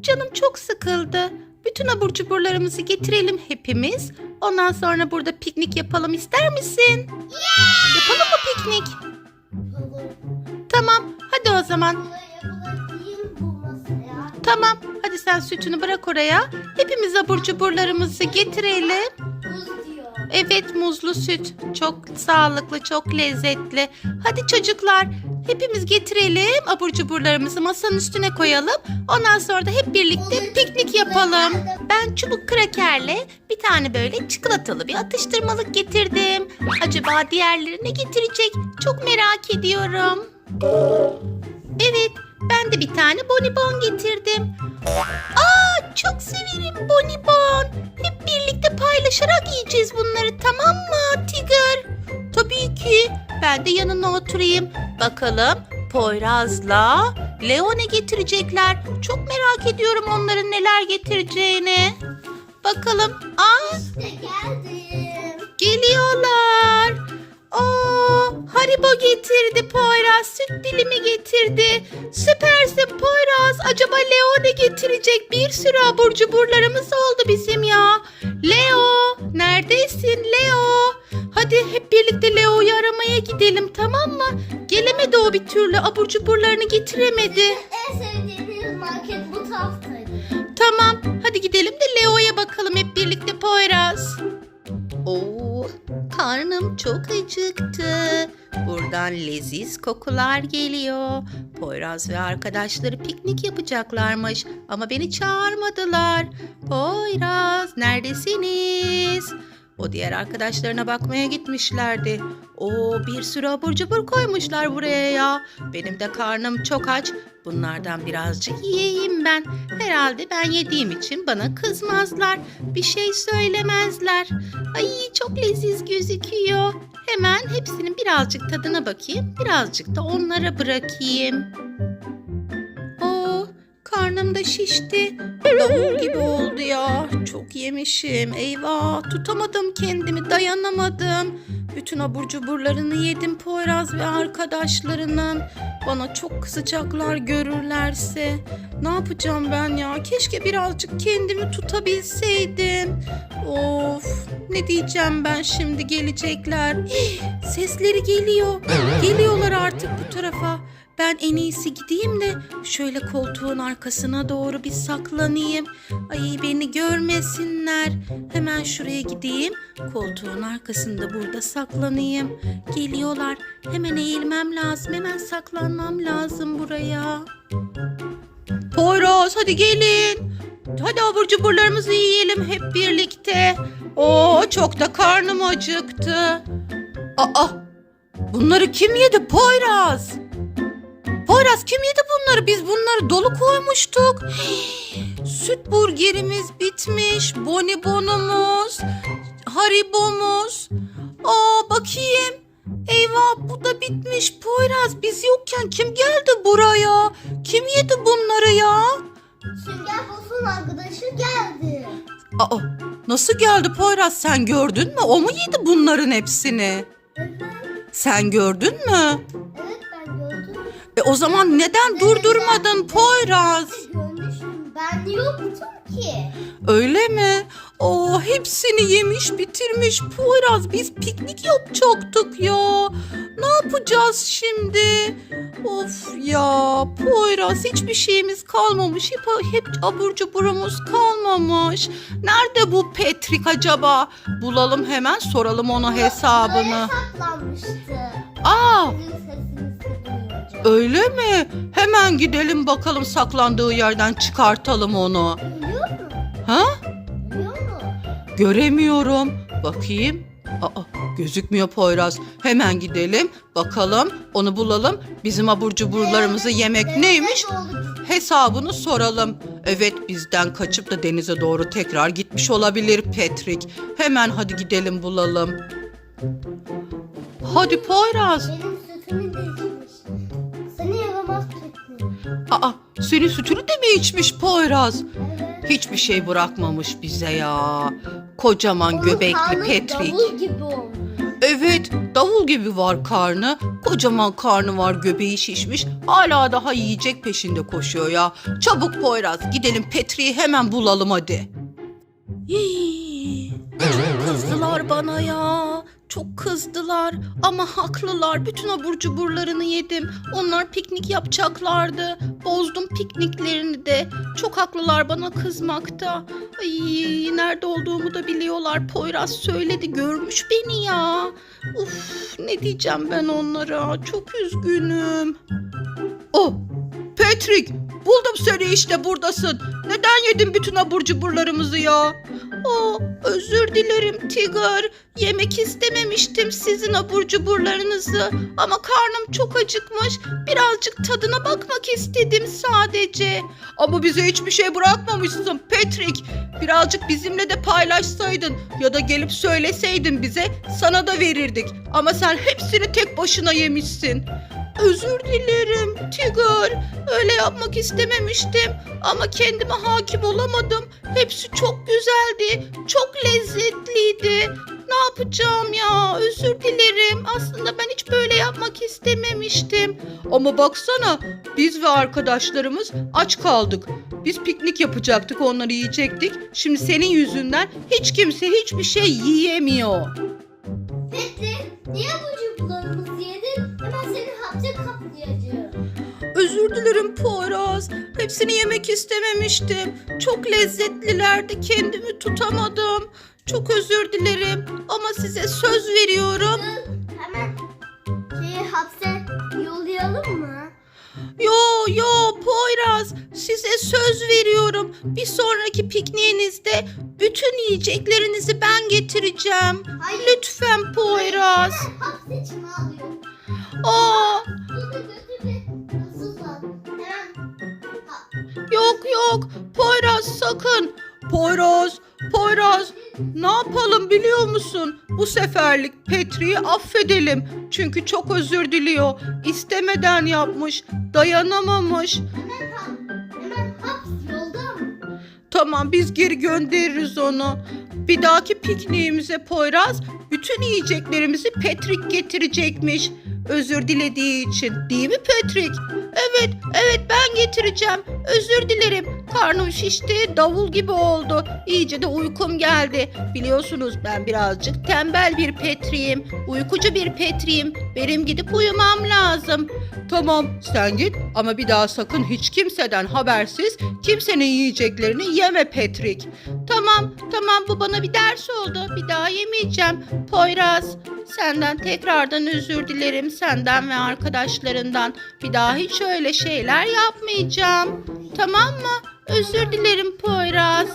Canım çok sıkıldı. Bütün abur cuburlarımızı getirelim hepimiz. Ondan sonra burada piknik yapalım ister misin? Yapalım mı piknik? Tamam. Hadi o zaman. Tamam. Hadi sen sütünü bırak oraya. Hepimiz abur cuburlarımızı getirelim. Evet muzlu süt. Çok sağlıklı, çok lezzetli. Hadi çocuklar hepimiz getirelim abur cuburlarımızı masanın üstüne koyalım. Ondan sonra da hep birlikte piknik yapalım. Ben çubuk krakerle bir tane böyle çikolatalı bir atıştırmalık getirdim. Acaba diğerleri ne getirecek? Çok merak ediyorum. Evet ben de bir tane bonibon getirdim. Aa çok severim bonibon. Hep birlikte paylaşarak yiyeceğiz bunları tamam mı Tiger? Tabii ki. Ben de yanına oturayım. Bakalım Poyraz'la Leo ne getirecekler? Çok merak ediyorum onların neler getireceğini. Bakalım. Aa geliyorlar. Oo, Haribo getirdi Poyraz. Süt dilimi getirdi. Süpersin Poyraz. Acaba Leo ne getirecek? Bir sürü abur cuburlarımız oldu bizim ya. Leo, neredesin Leo? Hadi hep birlikte Leo'yu aramaya gidelim tamam mı? Gelemedi o bir türlü. Abur cuburlarını getiremedi. En sevdiğimiz market bu taraftaydı. Tamam, hadi gidelim de Leo'ya bakalım hep birlikte Poyraz. Oo, karnım çok acıktı. Buradan leziz kokular geliyor. Poyraz ve arkadaşları piknik yapacaklarmış ama beni çağırmadılar. Poyraz, neredesiniz? O diğer arkadaşlarına bakmaya gitmişlerdi. O bir sürü abur cubur koymuşlar buraya ya. Benim de karnım çok aç. Bunlardan birazcık yiyeyim ben. Herhalde ben yediğim için bana kızmazlar. Bir şey söylemezler. Ay çok leziz gözüküyor. Hemen hepsinin birazcık tadına bakayım. Birazcık da onlara bırakayım. Karnım da şişti. Davul gibi oldu ya. Çok yemişim. Eyvah tutamadım kendimi dayanamadım. Bütün abur cuburlarını yedim Poyraz ve arkadaşlarının. Bana çok kızacaklar görürlerse. Ne yapacağım ben ya? Keşke birazcık kendimi tutabilseydim. Of ne diyeceğim ben şimdi gelecekler. Sesleri geliyor. Geliyorlar artık bu tarafa. Ben en iyisi gideyim de şöyle koltuğun arkasına doğru bir saklanayım. Ay beni görmesinler. Hemen şuraya gideyim. Koltuğun arkasında burada saklanayım. Geliyorlar. Hemen eğilmem lazım. Hemen saklanmam lazım buraya. Poyraz hadi gelin. Hadi abur cuburlarımızı yiyelim hep birlikte. Oo çok da karnım acıktı. Aa bunları kim yedi Poyraz? Poyraz kim yedi bunları? Biz bunları dolu koymuştuk. Süt burgerimiz bitmiş. Bonibonumuz. Haribomuz. Aa bakayım. Eyvah bu da bitmiş Poyraz. Biz yokken kim geldi buraya? Kim yedi bunları ya? Sünger Bos'un arkadaşı geldi. Aa nasıl geldi Poyraz sen gördün mü? O mu yedi bunların hepsini? Sen gördün mü? E o zaman neden durdurmadın Poyraz? Ben yoktum ki. Öyle mi? O hepsini yemiş bitirmiş Poyraz. Biz piknik yapacaktık ya. Ne yapacağız şimdi? Of ya Poyraz hiçbir şeyimiz kalmamış. Hep, hep abur cuburumuz kalmamış. Nerede bu Petrik acaba? Bulalım hemen soralım ona hesabını. Saklanmıştı. Aa. Öyle mi? Hemen gidelim bakalım saklandığı yerden çıkartalım onu. Biliyor mu? Ha? Biliyor mu? Göremiyorum. Bakayım. Aa, gözükmüyor Poyraz. Hemen gidelim. Bakalım. Onu bulalım. Bizim abur cuburlarımızı yemek neymiş? Hesabını soralım. Evet bizden kaçıp da denize doğru tekrar gitmiş olabilir Patrick. Hemen hadi gidelim bulalım. Hadi Poyraz. Aa, senin sütünü de mi içmiş Poyraz? Hiçbir şey bırakmamış bize ya. Kocaman Onun göbekli karnı Patrick. Davul gibi olmuş. Evet, davul gibi var karnı. Kocaman karnı var, göbeği şişmiş. Hala daha yiyecek peşinde koşuyor ya. Çabuk Poyraz, gidelim Petri'yi hemen bulalım hadi. Hii, Çok kızdılar bana ya. Çok kızdılar ama haklılar. Bütün abur cuburlarını yedim. Onlar piknik yapacaklardı. Bozdum pikniklerini de. Çok haklılar bana kızmakta. Ay nerede olduğumu da biliyorlar. Poyraz söyledi görmüş beni ya. Uf ne diyeceğim ben onlara. Çok üzgünüm. Oh Patrick buldum seni işte buradasın. Neden yedin bütün abur cuburlarımızı ya? Oh özür dilerim Tiger. Yemek istememiştim sizin abur cuburlarınızı. Ama karnım çok acıkmış. Birazcık tadına bakmak istedim sadece. Ama bize hiçbir şey bırakmamışsın Patrick. Birazcık bizimle de paylaşsaydın ya da gelip söyleseydin bize sana da verirdik. Ama sen hepsini tek başına yemişsin. Özür dilerim Tiger. Öyle yapmak istememiştim ama kendime hakim olamadım. Hepsi çok güzeldi. Çok lezzetliydi. Ne yapacağım ya? Özür dilerim. Aslında ben hiç böyle yapmak istememiştim. Ama baksana biz ve arkadaşlarımız aç kaldık. Biz piknik yapacaktık, onları yiyecektik. Şimdi senin yüzünden hiç kimse hiçbir şey yiyemiyor. Petri niye bu çubuklarımızı yedin? Hemen seni Özür dilerim Poyraz. Hepsini yemek istememiştim. Çok lezzetlilerdi. Kendimi tutamadım. Çok özür dilerim ama size söz veriyorum. Hemen şeyi hapse yollayalım mı? Yo yo Poyraz size söz veriyorum. Bir sonraki pikniğinizde bütün yiyeceklerinizi ben getireceğim. Hayır. Lütfen Poyraz. Hapse çağırıyor. Aa yok yok Poyraz sakın. Poyraz Poyraz ne yapalım biliyor musun? Bu seferlik Petri'yi affedelim. Çünkü çok özür diliyor. İstemeden yapmış. Dayanamamış. hemen ha, hemen haps yolda mı? Tamam biz geri göndeririz onu. Bir dahaki pikniğimize Poyraz bütün yiyeceklerimizi Patrick getirecekmiş. Özür dilediği için. Değil mi Patrick? Evet, evet ben getireceğim. Özür dilerim. Karnım şişti, davul gibi oldu. İyice de uykum geldi. Biliyorsunuz ben birazcık tembel bir Petri'yim. Uykucu bir Petri'yim. Benim gidip uyumam lazım. Tamam sen git ama bir daha sakın hiç kimseden habersiz kimsenin yiyeceklerini yeme Patrick. Tamam tamam bu bana bir ders oldu. Bir daha yemeyeceğim. Poyraz senden tekrardan özür dilerim senden ve arkadaşlarından. Bir daha hiç böyle şeyler yapmayacağım. Tamam mı? Özür dilerim Poyraz.